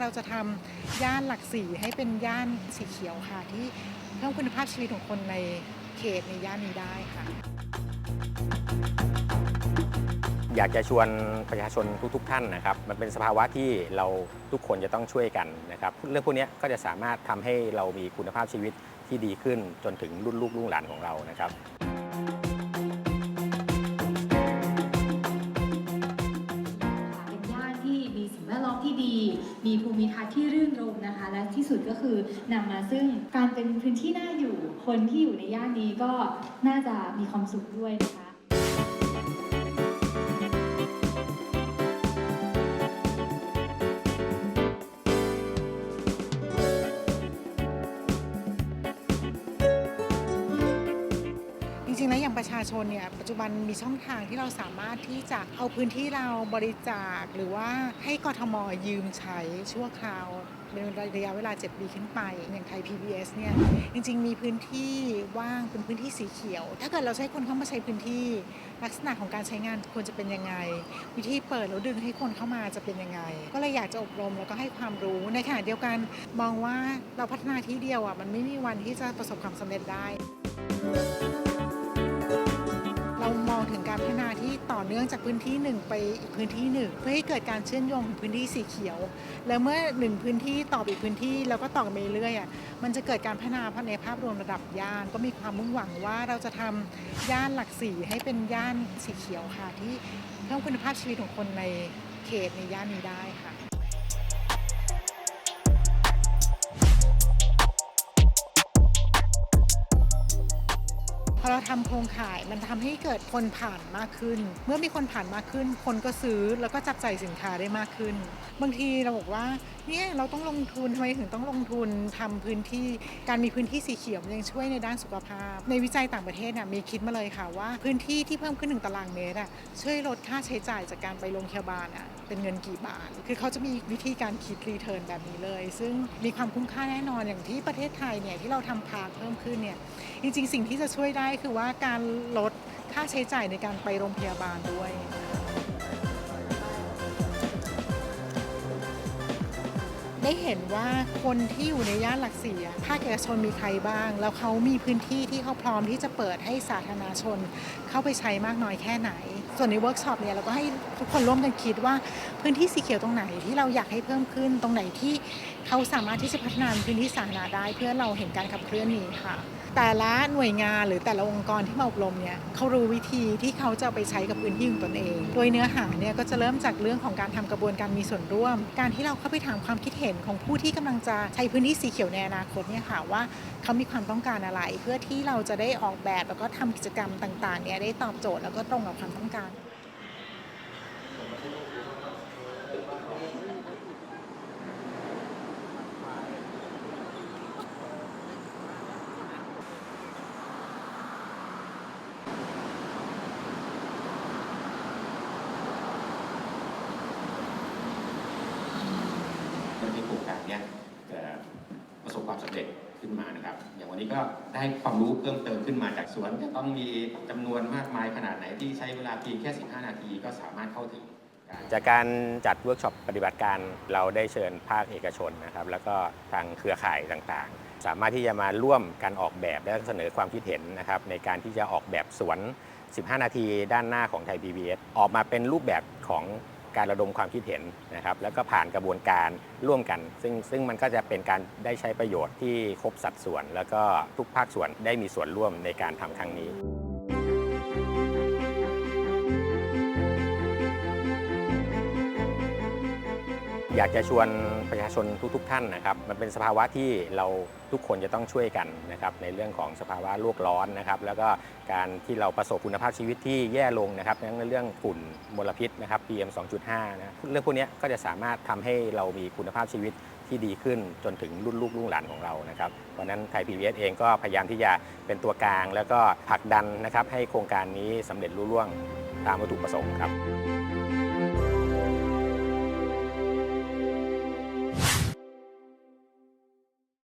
เราจะทำย่านหลักสี่ให้เป็นย่านสีเขียวค่ะ ที่เพิ่มคุณภาพชีวิตของคนในเขตในย่านนี้ได้ค่ะ อยากจะชวนประชาชนทุกๆ ท่านนะครับ มันเป็นสภาวะที่เราทุกคนจะต้องช่วยกันนะครับ เรื่องพวกนี้ก็จะสามารถทำให้เรามีคุณภาพชีวิตที่ดีขึ้นจนถึงรุ่นลูกรุ่นหลานของเรานะครับ ที่ดี มีภูมิทัศน์ที่รื่นรมนะคะ และที่สุดก็คือนำมาซึ่งการเป็นพื้นที่น่าอยู่ คนที่อยู่ในย่านนี้ก็น่าจะมีความสุขด้วยนะคะ ประชาชนเนี่ยปัจจุบันมีช่องทางที่เราสามารถที่จะเอาพื้นที่เราบริจาค หรือว่าให้กทมยืมใช้ชั่วคราวเป็นระยะเวลา 7 ปีขึ้นไป อย่างไทย PBS เนี่ยจริง ๆ มีพื้นที่ว่างเป็นพื้นที่สีเขียว ถ้าเกิดเราใช้คนเข้ามาใช้พื้นที่ ลักษณะของการใช้งานควรจะเป็นยังไง วิธีเปิดแล้วดึงให้คนเข้ามาจะเป็นยังไง ก็เลยอยากจะอบรมแล้วก็ให้ความรู้ในขณะเดียวกันมองว่าเราพัฒนาที่เดียวอะมันไม่มีวันที่จะประสบความสำเร็จได้ นื่องจากพื้นที่หนึ่งไปอีกพื้นที่หนึ่งเพื่อให้เกิดการเชื่อมโยงของพื้นที่สีเขียว แล้วเมื่อหนึ่งพื้นที่ต่ออีกพื้นที่แล้วก็ต่อกไปเรื่อยอะมันจะเกิดการพัฒนาในภาพรวมระดับย่าน ก็มีความมุ่งหวังว่าเราจะทำย่านหลักสี่ให้เป็นย่านสีเขียวค่ะที่เพิ่มคุณภาพชีวิตของคนในเขตในย่านนี้ได้ค่ะ พอเราทำโครงข่าย มันทำให้เกิดคนผ่านมากขึ้น เมื่อมีคนผ่านมากขึ้น คนก็ซื้อแล้วก็จับใจายสินค้าได้มากขึ้น บางทีเราบอกว่าเนี่ยเราต้องลงทุนทำไมถึงต้องลงทุนทำพื้นที่การมีพื้นที่สีเขียวมันยังช่วยในด้านสุขภาพ ในวิจัยต่างประเทศน่ะมีคิดมาเลยค่ะว่าพื้นที่ที่เพิ่มขึ้นหนึ่งตารางเมตรอะช่วยลดค่าใช้จ่ายจากการไปโรงพยาบาลอะเป็นเงินกี่บาท คือเขาจะมีวิธีการคิดรีเทิร์นแบบนี้เลย ซึ่งมีความคุ้มค่าแน่นอนอย่างที่ประเทศไทยเนี่ยที่เราทำพาร์คเพิ่มขึ้นเนี่ยจริง ๆ สิ่งที่จะช่วยได้คือว่าการลดค่าใช้จ่ายในการไปโรงพยาบาลด้วย ได้เห็นว่าคนที่อยู่ในย่านหลักสี่อะภาคเอกชนมีใครบ้าง แล้วเขามีพื้นที่ที่เขาพร้อมที่จะเปิดให้สาธารณชน เข้าไปใช้มากน้อยแค่ไหน ส่วนในเวิร์กช็อปเนี่ยเราก็ให้ทุกคนร่วมกันคิดว่าพื้นที่สีเขียวตรงไหนที่เราอยากให้เพิ่มขึ้นตรงไหนที่เขาสามารถที่จะพัฒนาพื้นที่สาธารณะได้ เพื่อเราเห็นการขับเคลื่อนนี้ค่ะ แต่ละหน่วยงานหรือแต่ละองค์กรที่มาอบรมเนี่ยเขารู้วิธีที่เขาจะไปใช้กับพื้นที่ของตนเอง โดยเนื้อหาเนี่ยก็จะเริ่มจากเรื่องของการทำกระบวนการมีส่วนร่วม การที่เราเข้าไปถามความคิดเห็นของผู้ที่กำลังจะใช้พื้นที่สีเขียวในอนาคตเนี่ยค่ะว่าเขามีความต้องการอะไร เพื่อที่เราจะได้ออกแบบแล้วก็ทำกิจกรรมต่างๆเนี่ยได้ตอบโจทย์แล้วก็ตรงกับความต้องการ เพื่อให้โครงการเนี้ยจะประสบความสำเร็จขึ้นมานะครับ อย่างวันนี้ก็ได้ความรู้เพิ่มเติมขึ้นมาจากสวนจะต้องมีจำนวนมากมายขนาดไหนที่ใช้เวลาเพียงแค่ 15 นาทีก็สามารถเข้าถึงจากการจัดเวิร์กช็อปปฏิบัติการเราได้เชิญภาคเอกชนนะครับ แล้วก็ทางเครือข่ายต่างๆ สามารถที่จะมาร่วมการออกแบบและเสนอความคิดเห็นนะครับในการที่จะออกแบบสวน 15 นาทีด้านหน้าของไทย PBS ออกมาเป็นรูปแบบของ การระดมความคิดเห็นนะครับ แล้วก็ผ่านกระบวนการร่วมกัน ซึ่งซึ่งมันก็จะเป็นการได้ใช้ประโยชน์ที่ครบสัดส่วน แล้วก็ทุกภาคส่วนได้มีส่วนร่วมในการทำครั้งนี้ อยากจะชวนประชาชนทุก ๆ ท่านนะครับ มันเป็นสภาวะที่เราทุกคนจะต้องช่วยกันนะครับในเรื่องของสภาวะโลกร้อนนะครับแล้วก็การที่เราประสบคุณภาพชีวิตที่แย่ลงนะครับทั้งในเรื่องฝุ่นมลพิษนะครับ PM 2.5นะเรื่องพวกนี้ก็จะสามารถทำให้เรามีคุณภาพชีวิตที่ดีขึ้นจนถึงรุ่นลูกรุ่นหลานของเรานะครับเพราะนั้นไทย PBS เองก็พยายามที่จะเป็นตัวกลาง แล้วก็ผลักดันนะครับให้โครงการนี้สำเร็จรุ่ร่วงตามวัตถุประสงค์ครับ